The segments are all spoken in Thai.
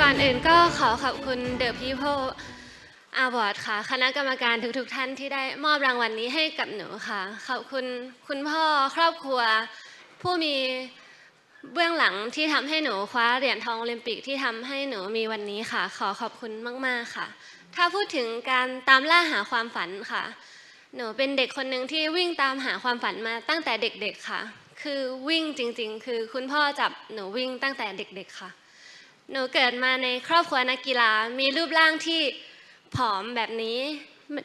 ก่อนอื่นก็ขอขอบคุณ The People Award ค่ะ คณะกรรมการทุกๆท่านที่ได้มอบรางวัลนี้ให้กับหนูค่ะ ขอบคุณคุณพ่อครอบครัว ผู้มีเบื้องหลังที่ทำให้หนูคว้าเหรียญทองโอลิมปิกที่ทำให้หนูมีวันนี้ค่ะ ขอขอบคุณมากๆค่ะ ถ้าพูดถึงการตามล่าหาความฝันค่ะ หนูเป็นเด็กคนหนึ่งที่วิ่งตามหาความฝันมาตั้งแต่เด็กๆค่ะ คือวิ่งจริงๆ คือคุณพ่อจับหนูวิ่งตั้งแต่เด็กๆค่ะ หนูเกิดมาในครอบครัวนักกีฬา มีรูปร่างที่ผอมแบบนี้ไม่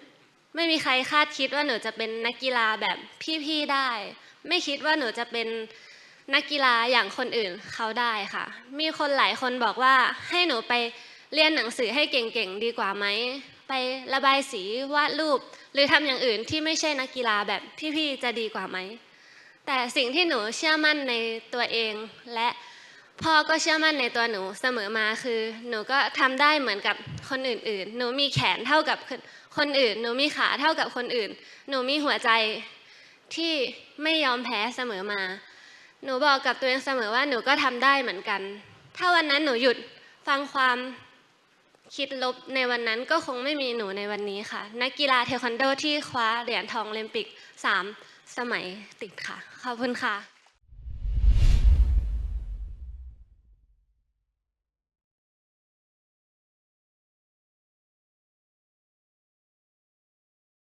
ไม่มีใครคาดคิดว่าหนูจะเป็นนักกีฬาแบบพี่ๆได้ ไม่คิดว่าหนูจะเป็นนักกีฬาอย่างคนอื่นเขาได้ค่ะ มีคนหลายคนบอกว่าให้หนูไปเรียนหนังสือให้เก่งๆดีกว่าไหม ไประบายสีวาดรูป หรือทำอย่างอื่นที่ไม่ใช่นักกีฬาแบบพี่ๆจะดีกว่าไหม แต่สิ่งที่หนูเชื่อมั่นในตัวเองและ พ่อก็เชื่อมั่นในตัวหนูเสมอมาคือ หนูก็ทำได้เหมือนกับคนอื่นๆ หนูมีแขนเท่ากับคนอื่น หนูมีขาเท่ากับคนอื่น หนูมีหัวใจที่ไม่ยอมแพ้เสมอมา หนูบอกกับตัวเองเสมอว่าหนูก็ทำได้เหมือนกัน ถ้าวันนั้นหนูหยุดฟังความคิดลบในวันนั้นก็คงไม่มีหนูในวันนี้ค่ะ นักกีฬาเทควันโดที่คว้าเหรียญทองโอลิมปิกสามสมัยติดค่ะ ขอบคุณค่ะ